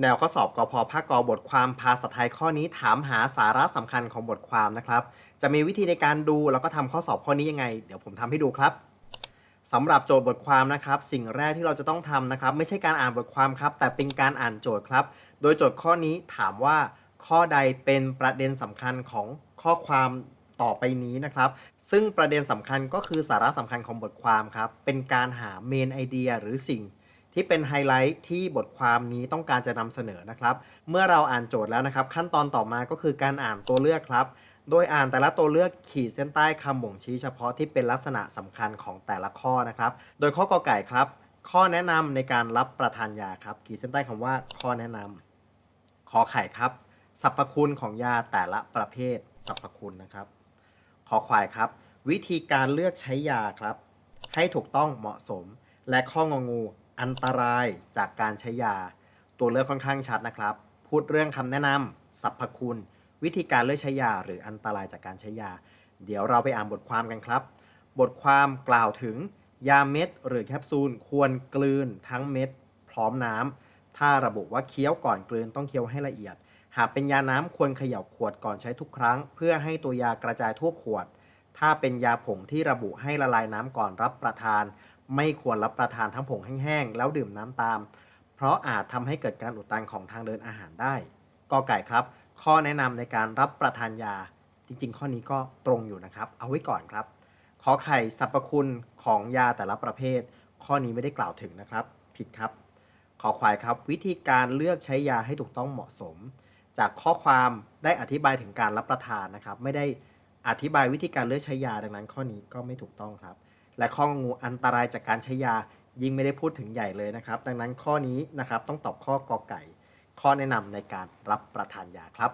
แนวข้อสอบกพภาคกบทความภาษาไทยข้อนี้ถามหาสาระสำคัญของบทความนะครับ จะมีวิธีในการดูแล้วก็ทำข้อสอบข้อนี้ยังไง เดี๋ยวผมทำให้ดูครับสำหรับโจทย์บทความนะครับ สิ่งแรกที่เราจะต้องทำนะครับ ไม่ใช่การอ่านบทความครับ แต่เป็นการอ่านโจทย์ครับ โดยโจทย์ข้อนี้ถามว่า ข้อใดเป็นประเด็นสำคัญของข้อความต่อไปนี้นะครับ ซึ่งประเด็นสำคัญก็คือสาระสำคัญของบทความครับเป็นการหาเมนไอเดียหรือสิ่ง ที่เป็นไฮไลท์ที่บทความนี้ต้องการจะนำเสนอนะครับ เมื่อเราอ่านโจทย์แล้วนะครับ ขั้นตอนต่อมาก็คือการอ่านตัวเลือกครับ โดยอ่านแต่ละตัวเลือกขีดเส้นใต้คำบ่งชี้เฉพาะที่เป็นลักษณะสำคัญของแต่ละข้อนะครับ โดยข้อกอไก่ครับ ข้อแนะนำในการรับประทานยาครับ ขีดเส้นใต้คำว่า ข้อแนะนำขอไข่ครับสรรพคุณของยาแต่ละประเภทสรรพคุณนะครับ ขอควายครับ วิธีการเลือกใช้ยาครับ ให้ถูกต้องเหมาะสม และข้ององู อันตรายจากการใช้ยา ตัวเลือกค่อนข้างชัดนะครับ พูดเรื่องคำแนะนำสรรพคุณ วิธีการเลือกใช้ยา หรืออันตรายจากการใช้ยา เดี๋ยวเราไปอ่านบทความกันครับ บทความกล่าวถึงยาเม็ด หรือแคปซูลควรกลืนทั้งเม็ด พร้อมน้ำถ้าระบุว่าเคี้ยวก่อนกลืนต้องเคี้ยวให้ละเอียด หากเป็นยาน้ำควรเขย่าขวดก่อนใช้ทุกครั้ง เพื่อให้ตัวยากระจายทั่วขวด ถ้าเป็นยาผงที่ระบุให้ละลายน้ำก่อนรับประทาน ไม่ควรรับประทานทั้งผงแห้งๆ แล้วดื่มน้ำตาม เพราะอาจทำให้เกิดการอุดตันของทางเดินอาหารได้กอไก่ครับ ข้อแนะนำในการรับประทานยา จริงๆ ข้อนี้ก็ตรงอยู่นะครับ เอาไว้ก่อนครับ ขอไข่สรรพคุณของยาแต่ละประเภท ข้อนี้ไม่ได้กล่าวถึงนะครับ ผิดครับ ขอควายครับ วิธีการเลือกใช้ยาให้ถูกต้องเหมาะสม จากข้อความได้อธิบายถึงการรับประทานนะครับ ไม่ได้อธิบายวิธีการเลือกใช้ยาดังนั้น ข้อนี้ก็ไม่ถูกต้องครับ และข้องูอันตรายจากการใช้ยายิ่งไม่ได้พูดถึงใหญ่เลยนะครับ ดังนั้นข้อนี้นะครับต้องตอบข้อกอไก่ ข้อแนะนำในการรับประทานยาครับ